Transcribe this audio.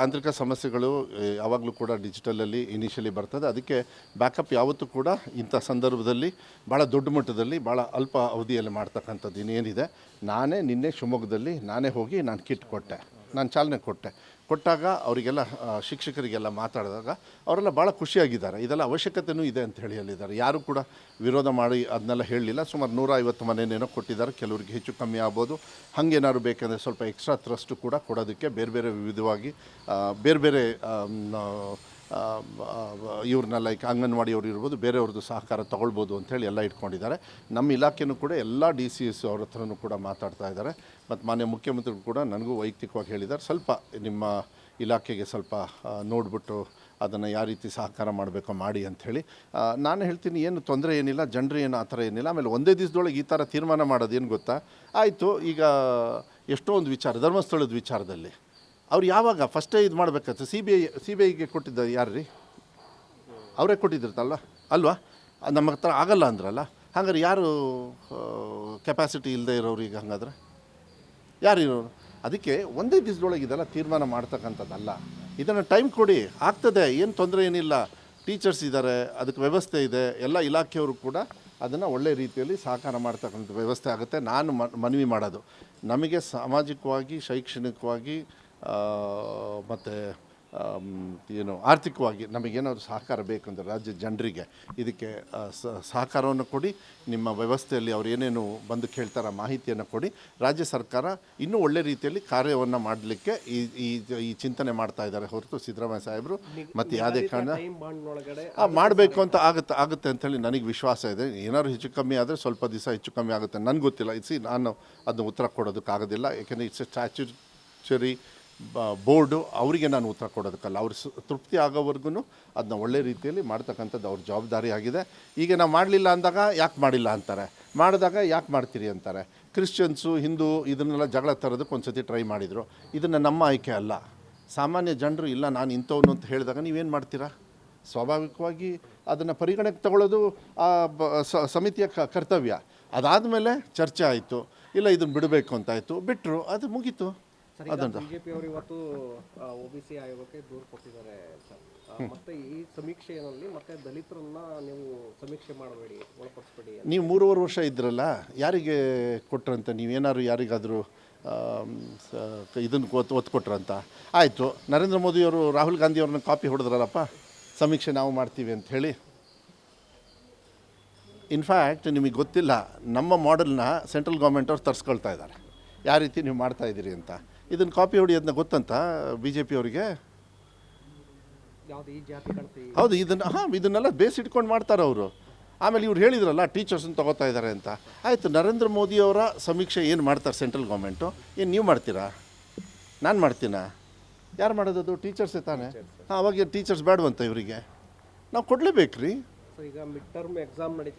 ತಾಂತ್ರಿಕ ಸಮಸ್ಯೆಗಳು ಯಾವಾಗಲೂ ಕೂಡ ಡಿಜಿಟಲಲ್ಲಿ ಇನಿಷಿಯಲಿ ಬರ್ತದೆ. ಅದಕ್ಕೆ ಬ್ಯಾಕಪ್ ಯಾವತ್ತೂ ಕೂಡ ಇಂಥ ಸಂದರ್ಭದಲ್ಲಿ ಭಾಳ ದೊಡ್ಡ ಮಟ್ಟದಲ್ಲಿ ಭಾಳ ಅಲ್ಪ ಅವಧಿಯಲ್ಲಿ ಮಾಡ್ತಕ್ಕಂಥದ್ದು ಇನ್ನೇನಿದೆ. ನಾನೇ ನಿನ್ನೆ ಶಿವಮೊಗ್ಗದಲ್ಲಿ ನಾನೇ ಹೋಗಿ ನಾನು ಕಿಟ್ ಕೊಟ್ಟೆ. ನಾನು ಚಾಲನೆ ಕೊಟ್ಟೆ. ಕೊಟ್ಟಾಗ ಅವರಿಗೆಲ್ಲ ಶಿಕ್ಷಕರಿಗೆಲ್ಲ ಮಾತಾಡಿದಾಗ ಅವರೆಲ್ಲ ಭಾಳ ಖುಷಿಯಾಗಿದ್ದಾರೆ. ಇದೆಲ್ಲ ಅವಶ್ಯಕತೆಯೂ ಇದೆ ಅಂತ ಹೇಳಿ ಹೇಳಿದ್ದಾರೆ. ಯಾರೂ ಕೂಡ ವಿರೋಧ ಮಾಡಿ ಅದನ್ನೆಲ್ಲ ಹೇಳಲಿಲ್ಲ. ಸುಮಾರು ನೂರ ಐವತ್ತು ಮನೆಯೇನೋ ಕೊಟ್ಟಿದ್ದಾರೆ. ಕೆಲವರಿಗೆ ಹೆಚ್ಚು ಕಮ್ಮಿ ಆಗ್ಬೋದು. ಹಾಗೇನಾದ್ರು ಬೇಕಂದರೆ ಸ್ವಲ್ಪ ಎಕ್ಸ್ಟ್ರಾ ಥ್ರಸ್ಟು ಕೂಡ ಕೊಡೋದಕ್ಕೆ ಬೇರೆ ಬೇರೆ ವಿವಿಧವಾಗಿ ಬೇರೆ ಬೇರೆ ಇವ್ರನ್ನ ಲೈಕ್ ಅಂಗನವಾಡಿಯವ್ರು ಇರ್ಬೋದು, ಬೇರೆಯವ್ರದ್ದು ಸಹಕಾರ ತೊಗೊಳ್ಬೋದು ಅಂತೇಳಿ ಎಲ್ಲ ಇಟ್ಕೊಂಡಿದ್ದಾರೆ. ನಮ್ಮ ಇಲಾಖೆನೂ ಕೂಡ ಎಲ್ಲ ಡಿ ಸಿ ಎಸ್ ಅವ್ರ ಹತ್ರನೂ ಕೂಡ ಮಾತಾಡ್ತಾ ಇದ್ದಾರೆ. ಮತ್ತು ಮಾನ್ಯ ಮುಖ್ಯಮಂತ್ರಿಗಳು ಕೂಡ ನನಗೂ ವೈಯಕ್ತಿಕವಾಗಿ ಹೇಳಿದ್ದಾರೆ. ಸ್ವಲ್ಪ ನಿಮ್ಮ ಇಲಾಖೆಗೆ ಸ್ವಲ್ಪ ನೋಡ್ಬಿಟ್ಟು ಅದನ್ನು ಯಾವ ರೀತಿ ಸಹಕಾರ ಮಾಡಬೇಕೋ ಮಾಡಿ ಅಂಥೇಳಿ ನಾನು ಹೇಳ್ತೀನಿ, ಏನು ತೊಂದರೆ ಏನಿಲ್ಲ, ಜನರು ಏನು ಆ ಥರ ಏನಿಲ್ಲ. ಆಮೇಲೆ ಒಂದೇ ದಿವಸದೊಳಗೆ ಈ ಥರ ತೀರ್ಮಾನ ಮಾಡೋದು ಏನು ಗೊತ್ತಾ? ಆಯಿತು, ಈಗ ಎಷ್ಟೋ ಒಂದು ವಿಚಾರ, ಧರ್ಮಸ್ಥಳದ ವಿಚಾರದಲ್ಲಿ. ಅವ್ರು ಯಾವಾಗ ಫಸ್ಟೇ ಇದು ಮಾಡಬೇಕಾಯ್ತು C B I C B ಐಗೆ ಕೊಟ್ಟಿದ್ದ ಯಾರು ರೀ ಅವರೇ ಕೊಟ್ಟಿದ್ದಿರ್ತಲ್ಲ ಅಲ್ವಾ? ನಮ್ಮ ಹತ್ರ ಆಗಲ್ಲ ಅಂದ್ರಲ್ಲ? ಹಾಗಾದ್ರೆ ಯಾರು ಕೆಪಾಸಿಟಿ ಇಲ್ಲದೆ ಇರೋರು ಈಗ ಹಂಗಾದ್ರೆ? ಯಾರು ಇರೋರು? ಅದಕ್ಕೆ ಒಂದೇ ದಿವಸದೊಳಗೆ ಇದೆಲ್ಲ ತೀರ್ಮಾನ ಮಾಡ್ತಕ್ಕಂಥದ್ದಲ್ಲ. ಇದನ್ನು ಟೈಮ್ ಕೊಡಿ. ಆಗ್ತದೆ. ಏನು ತೊಂದರೆ ಏನಿಲ್ಲ. ಟೀಚರ್ಸ್ ಇದ್ದಾರೆ ಅದಕ್ಕೆ ವ್ಯವಸ್ಥೆ ಇದೆ. ಎಲ್ಲ ಇಲಾಖೆಯವರು ಕೂಡ ಅದನ್ನು ಒಳ್ಳೆ ರೀತಿಯಲ್ಲಿ ಸಹಕಾರ ಮಾಡ್ತಕ್ಕಂಥ ವ್ಯವಸ್ಥೆ ಆಗುತ್ತೆ. ನಾನು ಮನವಿ ಮಾಡೋದು. ನಮಗೆ ಸಾಮಾಜಿಕವಾಗಿ, ಶೈಕ್ಷಣಿಕವಾಗಿ ಮತ್ತು ಏನು ಆರ್ಥಿಕವಾಗಿ ನಮಗೇನಾದ್ರು ಸಹಕಾರ ಬೇಕು ಅಂದರೆ ರಾಜ್ಯ ಜನರಿಗೆ ಇದಕ್ಕೆ ಸಹಕಾರವನ್ನು ಕೊಡಿ. ನಿಮ್ಮ ವ್ಯವಸ್ಥೆಯಲ್ಲಿ ಅವ್ರು ಏನೇನು ಬಂದು ಕೇಳ್ತಾರ ಮಾಹಿತಿಯನ್ನು ಕೊಡಿ. ರಾಜ್ಯ ಸರ್ಕಾರ ಇನ್ನೂ ಒಳ್ಳೆ ರೀತಿಯಲ್ಲಿ ಕಾರ್ಯವನ್ನು ಮಾಡಲಿಕ್ಕೆ ಈ ಈ ಚಿಂತನೆ ಮಾಡ್ತಾ ಇದ್ದಾರೆ ಹೊರತು ಸಿದ್ದರಾಮಯ್ಯ ಸಾಹೇಬರು ಮತ್ತು ಯಾವುದೇ ಕಾರಣ ಮಾಡಬೇಕು ಅಂತ ಆಗುತ್ತೆ ಆಗುತ್ತೆ ಅಂತೇಳಿ ನನಗೆ ವಿಶ್ವಾಸ ಇದೆ. ಏನಾದ್ರು ಹೆಚ್ಚು ಕಮ್ಮಿ ಆದರೆ ಸ್ವಲ್ಪ ದಿವಸ ಹೆಚ್ಚು ಕಮ್ಮಿ ಆಗುತ್ತೆ. ನನಗೆ ಗೊತ್ತಿಲ್ಲ. ಇಸಿ ನಾನು ಅದನ್ನು ಉತ್ತರ ಕೊಡೋದಕ್ಕಾಗೋದಿಲ್ಲ. ಯಾಕೆಂದರೆ ಇಟ್ಸ್ ಸ್ಟ್ಯಾಚ್ಯುಚರಿ ಬೋರ್ಡು ಅವರಿಗೆ ನಾನು ಉತ್ತರ ಕೊಡೋದಕ್ಕಲ್ಲ. ಅವ್ರು ಸು- ತೃಪ್ತಿ ಆಗೋವರೆಗೂ ಅದನ್ನ ಒಳ್ಳೆ ರೀತಿಯಲ್ಲಿ ಮಾಡ್ತಕ್ಕಂಥದ್ದು ಅವ್ರ ಜವಾಬ್ದಾರಿ ಆಗಿದೆ. ಈಗ ನಾವು ಮಾಡಲಿಲ್ಲ ಅಂದಾಗ ಯಾಕೆ ಮಾಡಿಲ್ಲ ಅಂತಾರೆ? ಮಾಡಿದಾಗ ಯಾಕೆ ಮಾಡ್ತೀರಿ ಅಂತಾರೆ? ಕ್ರಿಶ್ಚಿಯನ್ಸು, ಹಿಂದೂ ಇದನ್ನೆಲ್ಲ ಜಗಳ ತರೋದಕ್ಕೆ ಒಂದು ಸತಿ ಟ್ರೈ ಮಾಡಿದರು. ಇದನ್ನು ನಮ್ಮ ಆಯ್ಕೆ ಅಲ್ಲ. ಸಾಮಾನ್ಯ ಜನರು ಇಲ್ಲ, ನಾನು ಇಂಥವನು ಅಂತ ಹೇಳಿದಾಗ ನೀವೇನು ಮಾಡ್ತೀರಾ? ಸ್ವಾಭಾವಿಕವಾಗಿ ಅದನ್ನು ಪರಿಗಣಕ್ಕೆ ತಗೊಳ್ಳೋದು ಆ ಸಮಿತಿಯ ಕರ್ತವ್ಯ. ಅದಾದಮೇಲೆ ಚರ್ಚೆ ಆಯಿತು. ಇಲ್ಲ ಇದನ್ನು ಬಿಡಬೇಕು ಅಂತಾಯಿತು ಬಿಟ್ಟರು ಅದು ಮುಗೀತು. ಅದನ್ನು ಬಿಜೆಪಿ ಅವರು ಇವತ್ತು ಆಯೋಗಕ್ಕೆ ದೂರು ಕೊಟ್ಟಿದ್ದಾರೆ ಸರ್. ಮತ್ತೆ ಈ ಸಮೀಕ್ಷೆಯಲ್ಲಿ ಮತ್ತೆ ದಲಿತರನ್ನ ನೀವು ಸಮೀಕ್ಷೆ ಮಾಡಬೇಡಿ ಒಳಪಡಿಸಬೇಡಿ ನೀವು ಮೂರುವರೆ ವರ್ಷ ಇದ್ರಲ್ಲ ಯಾರಿಗೆ ಕೊಟ್ರಂತ? ನೀವೇನಾದ್ರು ಯಾರಿಗಾದರೂ ಇದನ್ನು ಒತ್ತು ಒತ್ತು ಕೊಟ್ರಂತ ಆಯಿತು. ನರೇಂದ್ರ ಮೋದಿಯವರು ರಾಹುಲ್ ಗಾಂಧಿಯವ್ರನ್ನ ಕಾಪಿ ಹೊಡೆದ್ರಲ್ಲಪ್ಪ ಸಮೀಕ್ಷೆ ನಾವು ಮಾಡ್ತೀವಿ ಅಂತ ಹೇಳಿ. ಇನ್ಫ್ಯಾಕ್ಟ್ ನಿಮಗೆ ಗೊತ್ತಿಲ್ಲ ನಮ್ಮ ಮಾಡೆಲ್ನ ಸೆಂಟ್ರಲ್ ಗೌರ್ಮೆಂಟವ್ರು ತರಿಸ್ಕೊಳ್ತಾ ಇದ್ದಾರೆ. ಯಾವ ರೀತಿ ನೀವು ಮಾಡ್ತಾ ಇದ್ದೀರಿ ಅಂತ. ಇದನ್ನು ಕಾಪಿ ಹೊಡಿಯೋದನ್ನ ಗೊತ್ತಂತ ಬಿ ಜೆ ಪಿ ಅವರಿಗೆ? ಹೌದು ಇದನ್ನು ಹಾಂ ಇದನ್ನೆಲ್ಲ ಬೇಸ್ ಇಟ್ಕೊಂಡು ಮಾಡ್ತಾರೆ ಅವರು. ಆಮೇಲೆ ಇವ್ರು ಹೇಳಿದ್ರಲ್ಲ ಟೀಚರ್ಸನ್ನ ತಗೋತಾ ಇದ್ದಾರೆ ಅಂತ. ಆಯಿತು ನರೇಂದ್ರ ಮೋದಿಯವರ ಸಮೀಕ್ಷೆ ಏನು ಮಾಡ್ತಾರೆ ಸೆಂಟ್ರಲ್ ಗೌರ್ಮೆಂಟು ಏನು ನೀವು ಮಾಡ್ತೀರಾ? ನಾನು ಮಾಡ್ತೀನಾ? ಯಾರು ಮಾಡೋದದು? ಟೀಚರ್ಸೇ ತಾನೇ? ಹಾಂ ಅವಾಗ ಟೀಚರ್ಸ್ ಬೇಡವಂತ ಇವರಿಗೆ. ನಾವು ಕೊಡಲೇಬೇಕ್ರಿ. ಈಗ ಮಿಡ್ ಟರ್ಮ್ ಎಕ್ಸಾಮ್ ನಡೀತಾ